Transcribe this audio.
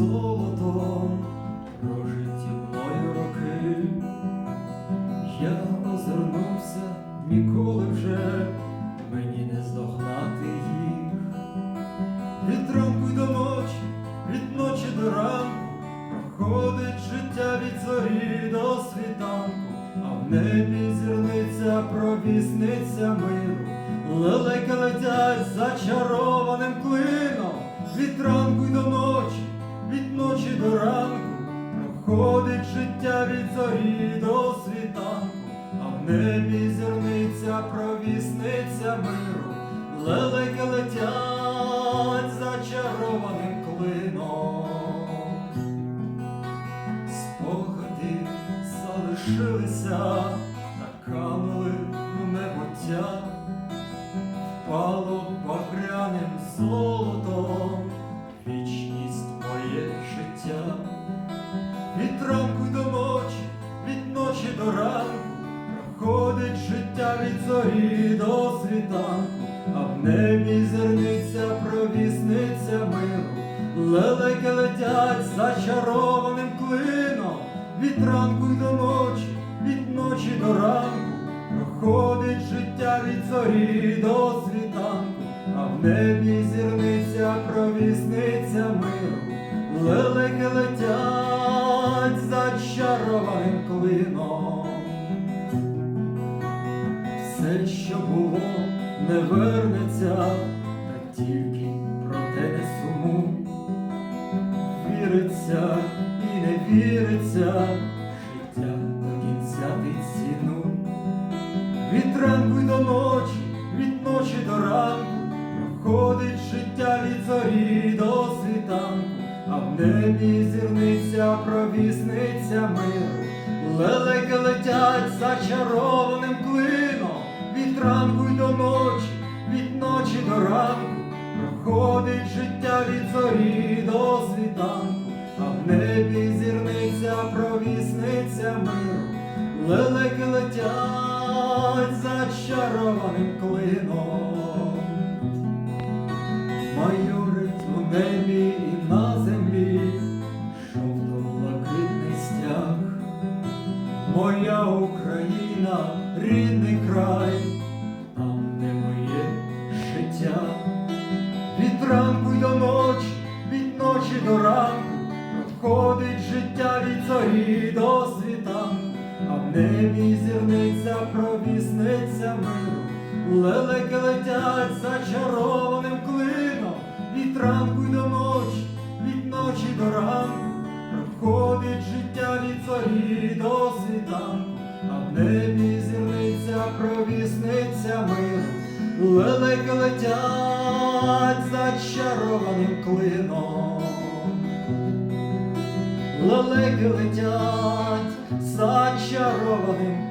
золотом прожиті мною роки. Я озирнувся ніколи вже мені не здогнати їх. Від ранку й до ночі, від ночі до ранку проходить життя від зорі до світанку, а в небі зірниця провісниця миру. Лелеки летять зачарованим клином від ранку й до ночі, від ночі до ранку проходить життя від зорі до світанку, а в небі зірниця провісниця миру. Лелеки летять зачарованим клином. Спогади залишилися та канули у небуття, впало ранку до ночі, від ночі до ранку проходить життя від зорі до світанку, а в небі зірниця провісниця миру. Лелеки летять зачарованим клином від ранку й до ночі, від ночі до ранку проходить життя від зорі до світанку, а в небі зірниця провісниця миру. Лелеки летять зачарованим клином. Все, що було, не вернеться, та тільки про те не суму. Віриться і не віриться, життя до кінця ти ціну. Від ранку до ночі, від ночі до ранку проходить життя від зорі до світанку, а в небі зірниця провісниця миру. Лелеки летять зачарованим клином від ранку й до ночі, від ночі до ранку проходить життя від зорі до світанку, а в небі зірниця провісниця миру. Лелеки летять зачарованим клином. Майорить у небі край, там, де моє життя. Від ранку й до ночі, від ночі до ранку проходить життя від зорі до світанку, а в небі зірниця провісниця миру. Лелеки летять зачарованим клином від ранку й до ночі, від ночі до ранку проходить життя від зорі до світанку, а в небі зірниця провісниця. Лелеки летять зачарованим клином. Лелеки летять зачарованим